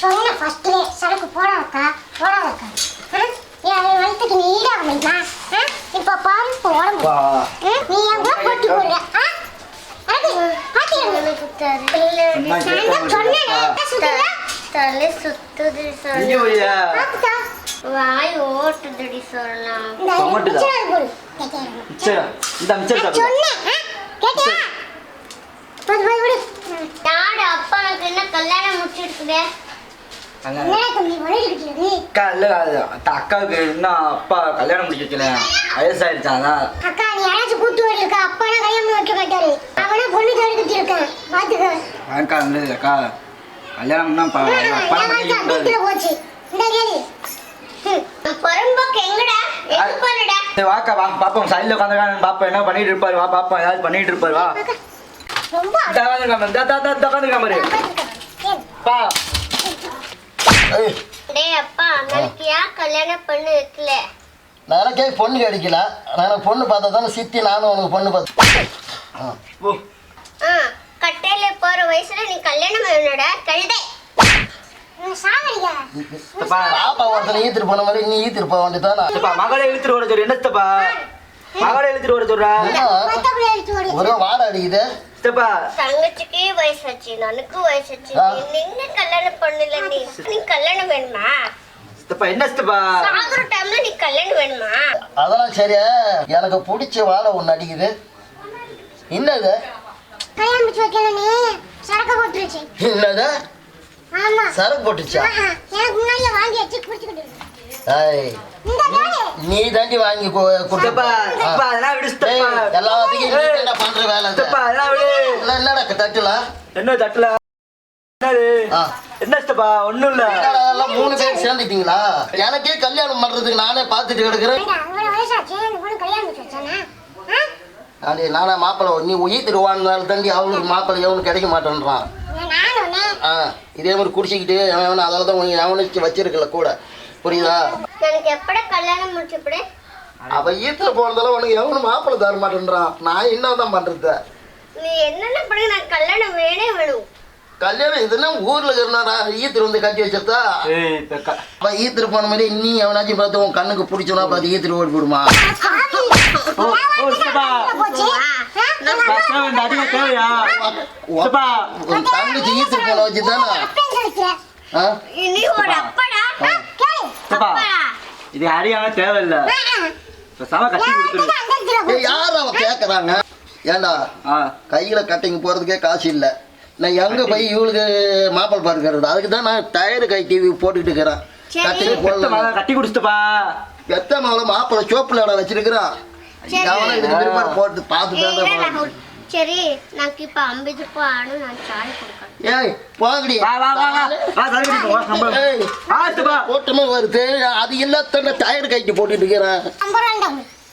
சொன்னேன் ஃபர்ஸ்ட்லே சரக்கு போடாதக்கா போடாதக்கா. வயிற்றுக்கு நீ ஈடாக முடியுமா? இப்போ பாரு இப்போ உடம்பு? நீ கூட போட்டு போடுற? தலை சுத்துது வையா ஓட்டுதுடி சொல்லலாம் இந்த. மிச்சர் சொன்னேன்? கேட்டியா? அப்பா எனக்கு என்ன கல்யாணம் முடிச்சிருக்குதே என்னடா தம்பி வழிகிட்டு நீ அக்கா இல்ல அக்காவுக்கு இன்னும் அப்பா கல்யாணம் முடிச்சு வைக்கல வயசாயிடுச்சு அதான். அக்கா நீ யாராச்சும் கூட்டு வரி இருக்கா அப்பா கல்யாணம் வைக்க மாட்டாரு அவனா பொண்ணு தேடிக்கிட்டு இருக்கேன் பாத்துக்க. அக்கா இல்லை அக்கா. கல்யாணம்னா பா அப்பா என் வாழ்க்கை பண்ணிக்க அப்படியே போச்சு. இந்த கேளு. எங்கடா? சரி வாக்கா வா பாப்போம். சைடில் உட்காந்துருக்காங்க பாப்போம் என்ன பண்ணிட்டு இருப்பாரு? வா பாப்போம். ஏதாவது பண்ணிட்டு இருப்பாரு வா. ரொம்ப பாரு. கேளு. பா. டேய் அப்பா ஏன் கல்யாணம் பண்ணி வைக்கல? நான் எனக்கே பொண்ணு கிடைக்கல. நான் பொண்ணு பார்த்தா தானே சித்தி நானும் உனக்கு பொண்ணு பார்த்தேன் ஆ. கட்டையில போற வயசுல நீ கல்யாணம் பண்ணடா கழுதை. பாப்பா ஒருத்தனை ஈத்துட்டு போன மாதிரி நீ ஈத்துட்டு போக வேண்டியதானே மகளை இழுத்துட்டு வர சொல்லு. மகளை இழுத்துட்டு வர சொல்றா? மத்தபடி எடுத்து ஓடி ஒரே வாடை அடிக்குது. தப்பா? தங்கச்சிக்கே வயசாச்சு எனக்கு வயசாச்சு. ஆ. நீ நின்னு கல்யாணம் பண்ணல நீ கல்யாணம் வேணுமா? தப்பா? என்ன தப்பா? சாகுற டைம்ல நீ கல்யாணம் வேணுமா? அதெல்லாம் சரியா எனக்கு பிடிச்ச வாடை ஒன்று அடிக்குது. என்னது? கல்யாணம் நீ. சரக்கு போட்டுருச்சு. என்னது? ஆமா. சரக்கு போட்டுச்சா எனக்கு முன்னாடியே வாங்கி வச்சு குடிச்சுக்கிட்டு. ஏய். நீ தாண்டி வாங்கி கு- அதெல்லாம் விடு எல்லாத்துக்கும் நீ ஏய். தான்டா பண்ற வேலை இது. தப்பா அதெல்லாம் விடு எல்லாம் என்னடா தட்டுல? என்ன தட்டல. என்ன தப்பா ஒண்ணும் இல்ல. எல்லாம் மூணு பேர் சேர்ந்துட்டீங்களா? எனக்கே கல்யாணம் பண்றதுக்கு நானே பார்த்துட்டு கிடக்குறேன். ஆ? நானே நானா மாப்பிள்ளை. நீ உயிர்த்திருவான்னு தாண்டி அவனுக்கு மாப்பிள்ளை எவனுக்கு கிடைக்க மாட்டேன்றான். ஆ இதே மாதிரி குடிச்சிக்கிட்டு அவன் அதனால தான் அவனுக்கு வச்சிருக்கல கூட. புரியுதா? எனக்கு எப்பட கல்யாணம் முடிச்சப்படே அவ ஈத்துல போனதால உனக்கு எவனும் மாப்பிள்ளை தர மாட்டேன்றான். நான் என்ன தான் பண்றது? நீ என்னென்ன பண்ணி நான் கல்யாணம் வேணே வேணும் கல்யாணம் இதுன்னா ஊர்ல இருந்தா ஈத்துல வந்து கட்டி க- அப்ப ஈத்துல போன மாதிரி நீ எவனாச்சும் பார்த்து உன் கண்ணுக்கு பிடிச்சோன்னா பார்த்து ஈத்துல ஓடி போடுமா? தங்கச்சி ஈத்துல போன வச்சு தானே அப்பேன்னு சொல்லிக்கிற. ஆ? நீ ஒரு அப்படா ஆ, கேளு. தப்பா அப்படா இது அடியாம தேவையில்ல. ஆ, ஆ. பேசாம கட்டி என் கொடுத்துரு. வாழ்க்கை அந்த இடத்துல ஏய், போச்சு. யார் அவ கேக்குறாங்க? ஏண்டா? கையில கட்டிங் போறதுக்கே காசு இல்லை. நான் எங்க போய் இவளுக்கு மாப்பிள்ளை பார்க்கறது அதுக்கு தான் நான் டயர் கை டிவி போட்டுக்கிட்டு இருக்கிறேன். கட்டிங் போடல. கட்டி குடிச்சுப்பா எத்தனை மாவுல மாப்பிள்ளை சோப்புல இடம் வச்சிருக்கிறான். இதுக்கு பிற்பாடு போட்டு பார்த்துட்டு. ராகுல். சரி నాకు இப்ப ஐம்பது ரூபாய் ஆனும் நான் சாய் கொடுக்கணும். ஏய் போங்கடி. வா வா வா வா. வா சரி கட்டி போ, வா சம்பளம். ஏய் வா தப்பா போட்டுமே வருது. அது இல்லாத டயர் கைட்டு போட்டுட்டு இருக்கிறேன்.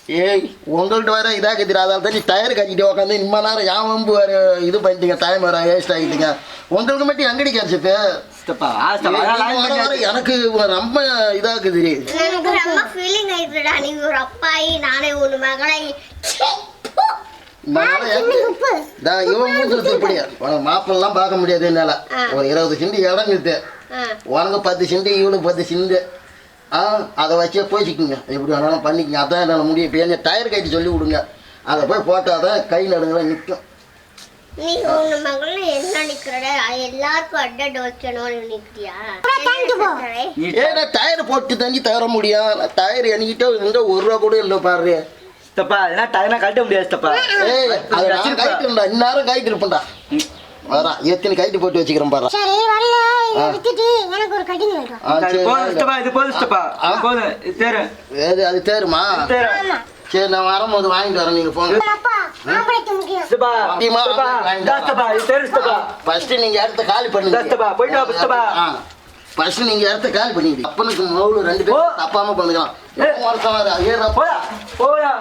ஏய் உங்கள்கிட்ட வேற இதாக கத்திர அதால் தான் நீ டயர் கட்டிட்டு உட்காந்து இம்மா நேரம் ஏன் வம்பு வேற இது பண்ணிட்டீங்க டைம் வேற வேஸ்ட் ஆகிட்டீங்க. உங்களுக்கு மட்டும் எங்கடி வர எனக்கு ரொம்ப உனக்கு மாப்பிள்ளலாம் பார்க்க முடியாது என்னால. ஒரு இருபது சிண்டு இடம் இருக்குது ஆ, உனக்கு பத்து சிண்டு இவனுக்கு பத்து சிண்டு. ஆ அதை வச்சே போய்ச்சிக்குங்க எப்படி வேணாலும் பண்ணிக்கங்க. அதான் என்னால் முடியும். இப்போ எங்கள் டயர் கைட்டு சொல்லி விடுங்க. அதை போய் போட்டால் தான் கை நடுங்கலாம் நிற்கும் நீ உன் மகள என்ன நிக்கிறட? எல்லாருக்கும் அட்டட் வைக்கணும்னு நிக்கிறியா ஏன்னா டயர் போட்டு தண்ணி தர முடியும் டயர் என்கிட்ட இந்த ஒரு ரூபா கூட இல்லை பாரு. தப்பா அதெல்லாம் டயர்னா கட்ட முடியாது தப்பா. ஏய் அதை நான். கைட்டுண்டா இந்நேரம் கைட்டு இருப்பேன்டா வரான் எத்தனை கைட்டு போட்டு வச்சுக்கிறேன் பாரு. சரி வரல. இதை வித்துட்டு எனக்கு ஒரு கட்டிங் வேணும். ஆ அது சரி போதும் இது போதும் தப்பா ஆ. போதும் இது தேரு. ஏது அது தேருமா? சரி நான் வரும்போது வாங்கிட்டு வரேன் நீங்கள் போங்க. ஃபர்ஸ்ட் நீங்க இடத்த காலி பண்ணுங்க தஸ்தபா, போயிட்டு வா, தஸ்தபா. ஃபர்ஸ்ட் நீங்க இடத்த காலி பண்ணிடுங்க அப்பனுக்கு மவுளு ரெண்டு பேரும். தப்பாம பண்ணுக்கலாம். ஒருத்தன். போயா போயா.